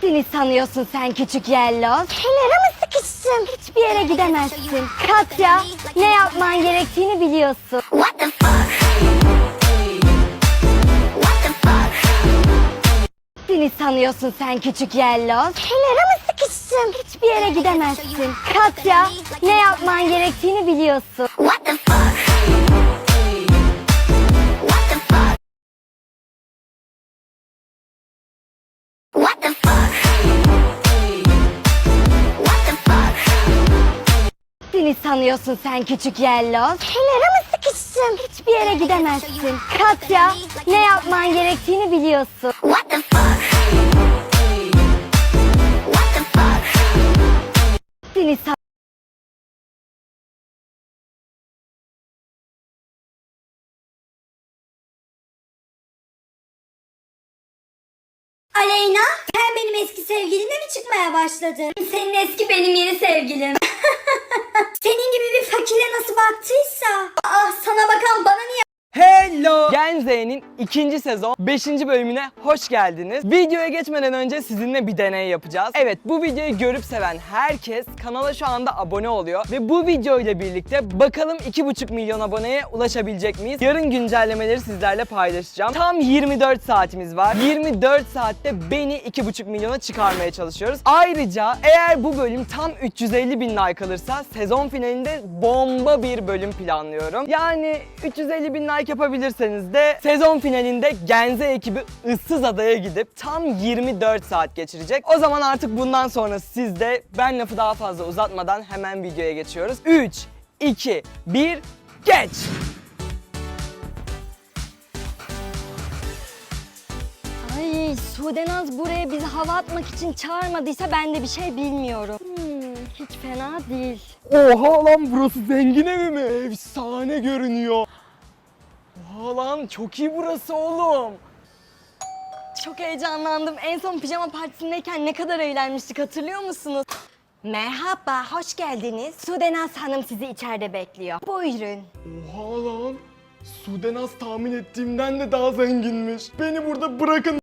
Seni sanıyorsun sen küçük yelloz? Kenara mı sıkıştın? Hiçbir yere gidemezsin. Katya, ne yapman gerektiğini biliyorsun. What the fuck? Sanıyorsun sen küçük yelloz? Kenara mı sıkıştın? Hiçbir yere gidemezsin. Katya, ne yapman gerektiğini biliyorsun. What the fuck? Seni sanıyorsun sen küçük yelloz? Kenara mı sıkıştın? Hiçbir yere gidemezsin. Katya, ne yapman gerektiğini biliyorsun. What the fuck? What the fuck? Seni san- Aleyna, sen benim eski sevgilinle mi çıkmaya başladın? Senin eski benim yeni sevgilim. Z'nin ikinci sezon 5. bölümüne hoş geldiniz. Videoya geçmeden önce sizinle bir deney yapacağız. Evet bu videoyu görüp seven herkes kanala şu anda abone oluyor. Ve bu video ile birlikte bakalım 2,5 milyon aboneye ulaşabilecek miyiz? Yarın güncellemeleri sizlerle paylaşacağım. Tam 24 saatimiz var. 24 saatte beni 2,5 milyona çıkarmaya çalışıyoruz. Ayrıca eğer bu bölüm tam 350 bin like alırsa sezon finalinde bomba bir bölüm planlıyorum. Yani 350 bin like yapabilirseniz de sezon finalinde Genze ekibi ıssız adaya gidip tam 24 saat geçirecek. O zaman artık bundan sonra siz de ben lafı daha fazla uzatmadan hemen videoya geçiyoruz. 3, 2, 1, geç! Ay Sudenaz buraya bizi hava atmak için çağırmadıysa ben de bir şey bilmiyorum. Hmm, hiç fena değil. Oha lan burası zengin evi mi? Efsane görünüyor. Oha lan çok iyi burası oğlum. Çok heyecanlandım. En son pijama partisindeyken ne kadar eğlenmiştik hatırlıyor musunuz? Merhaba, hoş geldiniz. Sudenaz Hanım sizi içeride bekliyor. Buyurun. Oha lan. Sudenaz tahmin ettiğimden de daha zenginmiş. Beni burada bırakın